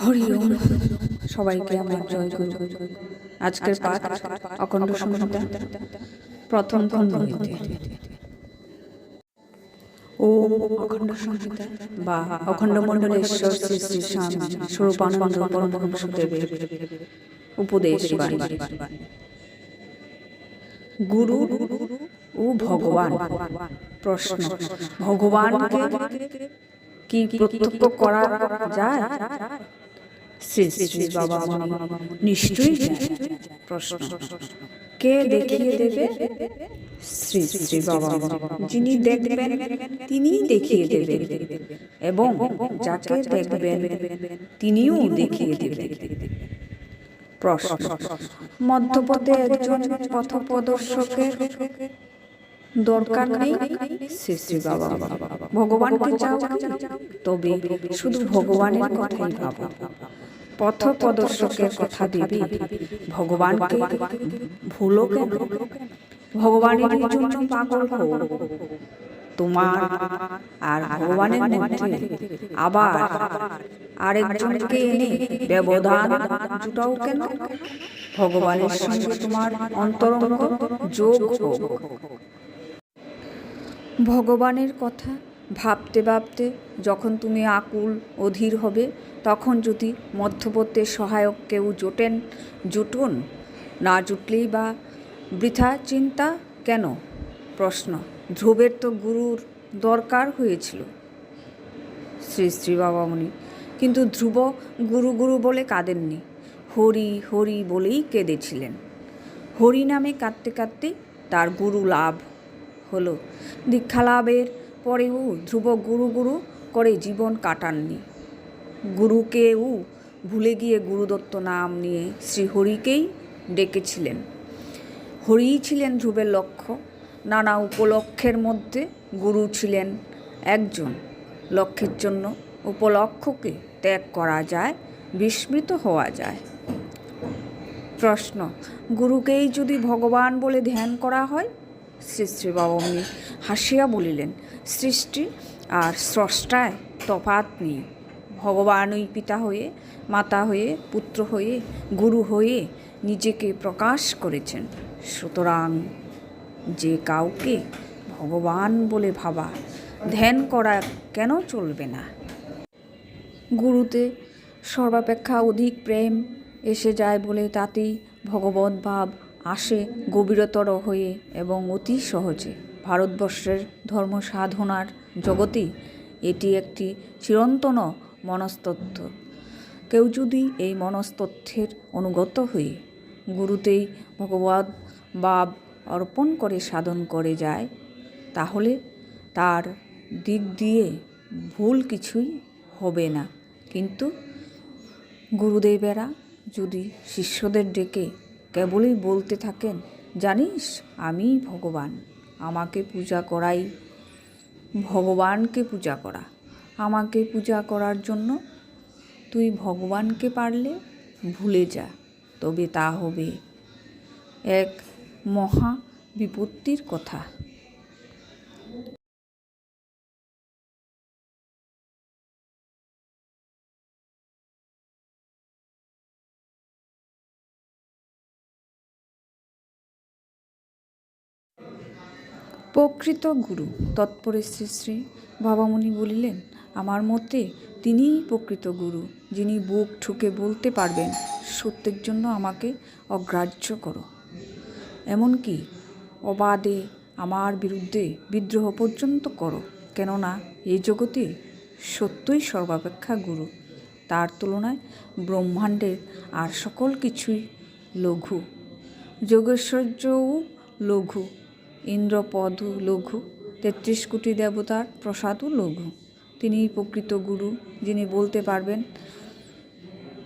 হরি ওম। সবাইকে আমার জয় গুরু আজকের পাঠ অখণ্ড সংহিতা প্রথম খণ্ড হইতে। ওম অখণ্ড সংহিতা বা অখণ্ড মণ্ডলেশ্বর শ্রী শ্রী স্বামী স্বরূপানন্দ পরমহংসদেবের উপদেশ গুরু ও ভগবান। প্রশ্ন ভগবানকে কি প্রত্যক্ষ করা যায়? শ্রী শ্রী বাবা নিশ্চয়ই প্রশ্ন। কে দেখিয়ে দেবে? শ্রী শ্রী বাবা যিনি দেখবেন তিনিই দেখিয়ে দেবেন এবং যাকে দেখবেন তিনিও দেখিয়ে দেবেন প্রশ্ন। মধ্যপথে একজন পথপ্রদর্শকের দরকার নেই। শ্রী শ্রী বাবা ভগবানকে চাও তবে শুধু ভগবানের কথাই ভাবো। পথ প্রদর্শকের কথা দিবি। ভগবানকে ভুলো কেন ভগবানের জন্য পাগল তোমার আর ভগবানের মধ্যে আবার আরেকজনকে এনে ব্যবধান জুটাও কেন? ভগবানের সঙ্গে তোমার অন্তরঙ্গ যোগ ভগবানের কথা ভাবতে ভাবতে যখন তুমি আকুল, অধীর হবে, তখন যদি মধ্যবর্তী সহায়ক কেউ জোটেন, জুটুন? না জুটলেই বা বৃথা চিন্তা কেন? প্রশ্ন। ধ্রুবের তো গুরুর দরকার হয়েছিল। শ্রী শ্রী বাবামণি, কিন্তু ধ্রুব গুরু গুরু বলে কাঁদেননি। হরি হরি বলেই কেঁদেছিলেন। হরি নামে কাঁদতে কাঁদতে তার গুরু লাভ হলো। দীক্ষা লাভের পরেও ধ্রুব গুরু গুরু করে জীবন কাটাননি। গুরুকেও ভুলে গিয়ে গুরুদত্ত নাম নিয়ে শ্রীহরিকেই ডেকেছিলেন। হরিই ছিলেন ধ্রুবের লক্ষ্য। নানা উপলক্ষের মধ্যে গুরু ছিলেন একজন। লক্ষ্যের জন্য উপলক্ষকে ত্যাগ করা যায়, বিস্মৃত হওয়া যায়। প্রশ্ন, গুরুকেই যদি ভগবান বলে ধ্যান করা হয় শ্রী শ্রী বাবমণি হাসিয়া বলিলেন, সৃষ্টি আর স্রষ্টায় তফাত নেই। ভগবানই পিতা হয়ে, মাতা হয়ে, পুত্র হয়ে, গুরু হয়ে নিজেকে প্রকাশ করেছেন। সুতরাং যে কাউকে ভগবান বলে ভাবা, ধ্যান করা কেন চলবে না? গুরুতে সর্বাপেক্ষা অধিক প্রেম এসে যায় বলে তাতেই ভগবত ভাব আসে গভীরতর হয়ে এবং অতি সহজে। ভারতবর্ষের ধর্ম সাধনার জগতে এটি একটি চিরন্তন মনস্তত্ত্ব। কেউ যদি এই মনস্তত্ত্বের অনুগত হয়ে গুরুতেই ভগবত ভাব অর্পণ করে সাধন করে যায়, তাহলে তার দিক দিয়ে ভুল কিছুই হবে না। কিন্তু গুরুদেবেরা যদি শিষ্যদের ডেকে কেবলই বলতে থাকেন, জানিস, আমি ভগবান। আমাকে পূজা করাই। ভগবানকে পূজা করা। আমাকে পূজা করার জন্য তুই ভগবানকে পারলে ভুলে যা, তবে তা হবে এক মহা বিপত্তির কথা। প্রকৃত গুরু। তৎপরে শ্রী শ্রী বাবামণি বলিলেন, আমার মতে তিনিই প্রকৃত গুরু, যিনি বুক ঠুকে বলতে পারবেন, সত্যের জন্য আমাকে অগ্রাহ্য করো। এমনকি অবাধে আমার বিরুদ্ধে বিদ্রোহ পর্যন্ত করো, কেননা এই জগতে সত্যই সর্বাপেক্ষা গুরু। তার তুলনায় ব্রহ্মাণ্ডের আর সকল কিছুই লঘু। যোগেশ্বর্যও লঘু। ইন্দ্রপদও লঘু, তেত্রিশ কোটি দেবতার প্রসাদও লঘু। তিনি প্রকৃত গুরু, যিনি বলতে পারবেন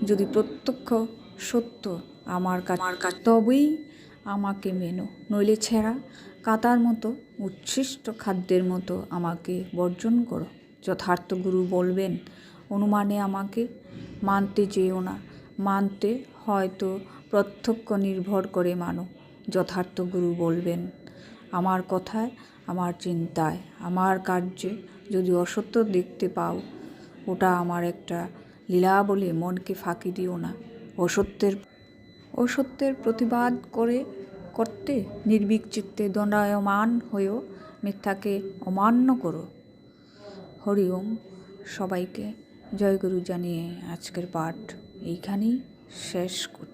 যদি প্রত্যক্ষ সত্য আমার কাছে তবেই আমাকে মেনো, নইলে ছেঁড়া কাতার মতো, উচ্ছিষ্ট খাদ্যের মতো আমাকে বর্জন করো। যথার্থ গুরু বলবেন, অনুমানে আমাকে মানতে যেও না। মানতে হয়তো প্রত্যক্ষ নির্ভর করে মানো। যথার্থ গুরু বলবেন আমার কথায়, আমার চিন্তায়, আমার কার্যে যদি অসত্য দেখতে পাও, ওটা আমার একটা লীলা বলে মনকে ফাঁকি দিও না। অসত্যের অসত্যের প্রতিবাদ করে করতে নির্ভীক চিত্তে দণ্ডায়মান হয়েও মিথ্যাকে অমান্য করো। হরি ওম। সবাইকে জয়গুরু জানিয়ে আজকের পাঠ এইখানেই শেষ